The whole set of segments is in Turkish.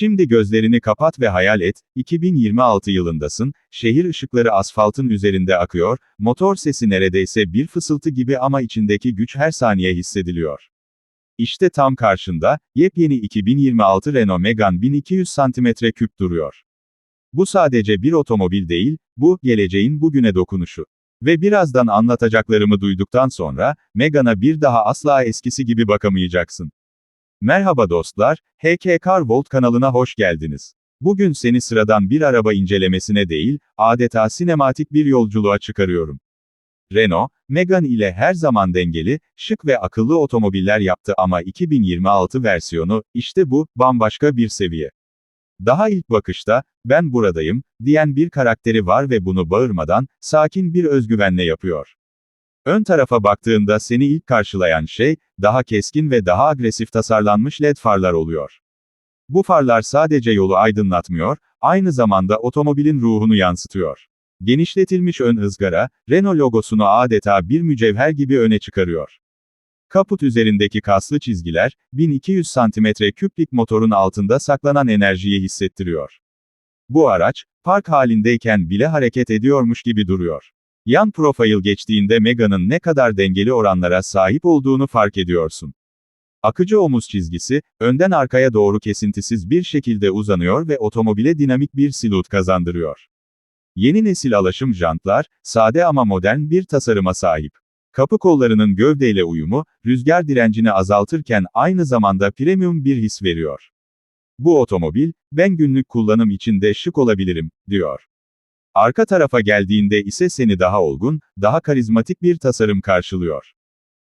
Şimdi gözlerini kapat ve hayal et, 2026 yılındasın, şehir ışıkları asfaltın üzerinde akıyor, motor sesi neredeyse bir fısıltı gibi ama içindeki güç her saniye hissediliyor. İşte tam karşında, yepyeni 2026 Renault Megane 1200 cm3 duruyor. Bu sadece bir otomobil değil, bu, geleceğin bugüne dokunuşu. Ve birazdan anlatacaklarımı duyduktan sonra, Megane'a bir daha asla eskisi gibi bakamayacaksın. Merhaba dostlar, HK Car Vault kanalına hoş geldiniz. Bugün seni sıradan bir araba incelemesine değil, adeta sinematik bir yolculuğa çıkarıyorum. Renault, Megane ile her zaman dengeli, şık ve akıllı otomobiller yaptı ama 2026 versiyonu, işte bu, bambaşka bir seviye. Daha ilk bakışta, ben buradayım, diyen bir karakteri var ve bunu bağırmadan, sakin bir özgüvenle yapıyor. Ön tarafa baktığında seni ilk karşılayan şey, daha keskin ve daha agresif tasarlanmış LED farlar oluyor. Bu farlar sadece yolu aydınlatmıyor, aynı zamanda otomobilin ruhunu yansıtıyor. Genişletilmiş ön ızgara, Renault logosunu adeta bir mücevher gibi öne çıkarıyor. Kaput üzerindeki kaslı çizgiler, 1200 cm3'lik motorun altında saklanan enerjiyi hissettiriyor. Bu araç, park halindeyken bile hareket ediyormuş gibi duruyor. Yan profil geçtiğinde Megane'ın ne kadar dengeli oranlara sahip olduğunu fark ediyorsun. Akıcı omuz çizgisi, önden arkaya doğru kesintisiz bir şekilde uzanıyor ve otomobile dinamik bir silüet kazandırıyor. Yeni nesil alaşım jantlar, sade ama modern bir tasarıma sahip. Kapı kollarının gövdeyle uyumu, rüzgar direncini azaltırken aynı zamanda premium bir his veriyor. Bu otomobil, ben günlük kullanım için de şık olabilirim, diyor. Arka tarafa geldiğinde ise seni daha olgun, daha karizmatik bir tasarım karşılıyor.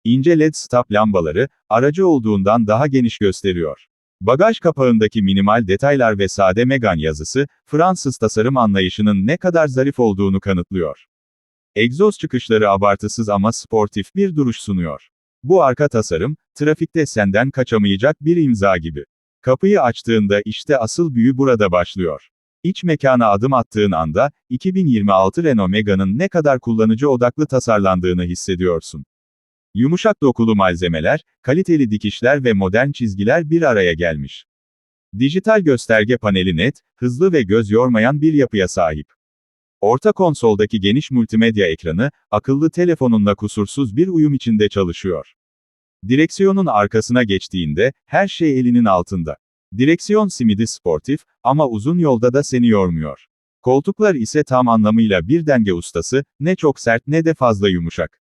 İnce LED stop lambaları, aracı olduğundan daha geniş gösteriyor. Bagaj kapağındaki minimal detaylar ve sade Megane yazısı, Fransız tasarım anlayışının ne kadar zarif olduğunu kanıtlıyor. Egzoz çıkışları abartısız ama sportif bir duruş sunuyor. Bu arka tasarım, trafikte senden kaçamayacak bir imza gibi. Kapıyı açtığında işte asıl büyü burada başlıyor. İç mekana adım attığın anda, 2026 Renault Megane'ın ne kadar kullanıcı odaklı tasarlandığını hissediyorsun. Yumuşak dokulu malzemeler, kaliteli dikişler ve modern çizgiler bir araya gelmiş. Dijital gösterge paneli net, hızlı ve göz yormayan bir yapıya sahip. Orta konsoldaki geniş multimedya ekranı, akıllı telefonunla kusursuz bir uyum içinde çalışıyor. Direksiyonun arkasına geçtiğinde, her şey elinin altında. Direksiyon simidi sportif, ama uzun yolda da seni yormuyor. Koltuklar ise tam anlamıyla bir denge ustası, ne çok sert ne de fazla yumuşak.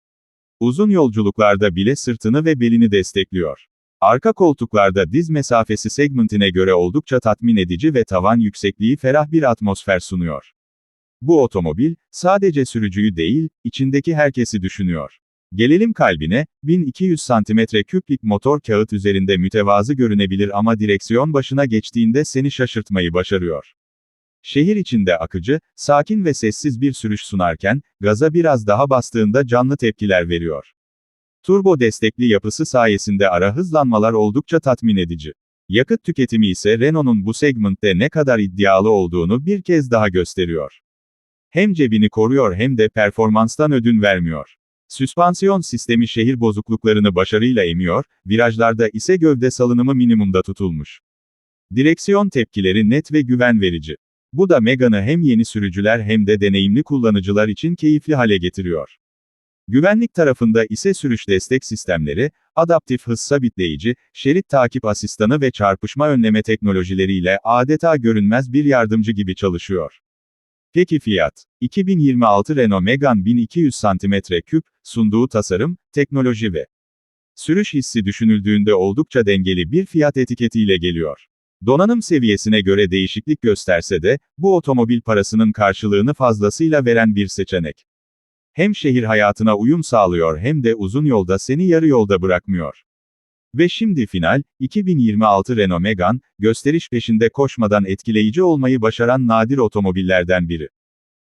Uzun yolculuklarda bile sırtını ve belini destekliyor. Arka koltuklarda diz mesafesi segmentine göre oldukça tatmin edici ve tavan yüksekliği ferah bir atmosfer sunuyor. Bu otomobil, sadece sürücüyü değil, içindeki herkesi düşünüyor. Gelelim kalbine, 1200 cm3'lik motor kağıt üzerinde mütevazı görünebilir ama direksiyon başına geçtiğinde seni şaşırtmayı başarıyor. Şehir içinde akıcı, sakin ve sessiz bir sürüş sunarken, gaza biraz daha bastığında canlı tepkiler veriyor. Turbo destekli yapısı sayesinde ara hızlanmalar oldukça tatmin edici. Yakıt tüketimi ise Renault'un bu segmentte ne kadar iddialı olduğunu bir kez daha gösteriyor. Hem cebini koruyor hem de performanstan ödün vermiyor. Süspansiyon sistemi şehir bozukluklarını başarıyla emiyor, virajlarda ise gövde salınımı minimumda tutulmuş. Direksiyon tepkileri net ve güven verici. Bu da Megane'ı hem yeni sürücüler hem de deneyimli kullanıcılar için keyifli hale getiriyor. Güvenlik tarafında ise sürüş destek sistemleri, adaptif hız sabitleyici, şerit takip asistanı ve çarpışma önleme teknolojileriyle adeta görünmez bir yardımcı gibi çalışıyor. Peki fiyat? 2026 Renault Megane 1200 cm3, sunduğu tasarım, teknoloji ve sürüş hissi düşünüldüğünde oldukça dengeli bir fiyat etiketiyle geliyor. Donanım seviyesine göre değişiklik gösterse de, bu otomobil parasının karşılığını fazlasıyla veren bir seçenek. Hem şehir hayatına uyum sağlıyor hem de uzun yolda seni yarı yolda bırakmıyor. Ve şimdi final, 2026 Renault Megane, gösteriş peşinde koşmadan etkileyici olmayı başaran nadir otomobillerden biri.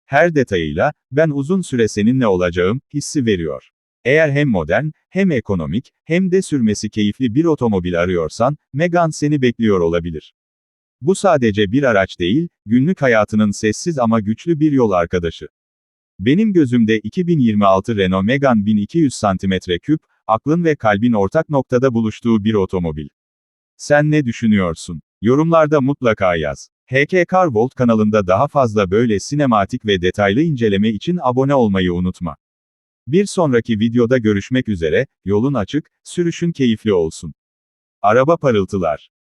Her detayıyla, ben uzun süre seninle olacağım, hissi veriyor. Eğer hem modern, hem ekonomik, hem de sürmesi keyifli bir otomobil arıyorsan, Megane seni bekliyor olabilir. Bu sadece bir araç değil, günlük hayatının sessiz ama güçlü bir yol arkadaşı. Benim gözümde 2026 Renault Megane 1200 cm3, aklın ve kalbin ortak noktada buluştuğu bir otomobil. Sen ne düşünüyorsun? Yorumlarda mutlaka yaz. HK Car Volt kanalında daha fazla böyle sinematik ve detaylı inceleme için abone olmayı unutma. Bir sonraki videoda görüşmek üzere, yolun açık, sürüşün keyifli olsun. Araba parıltılar.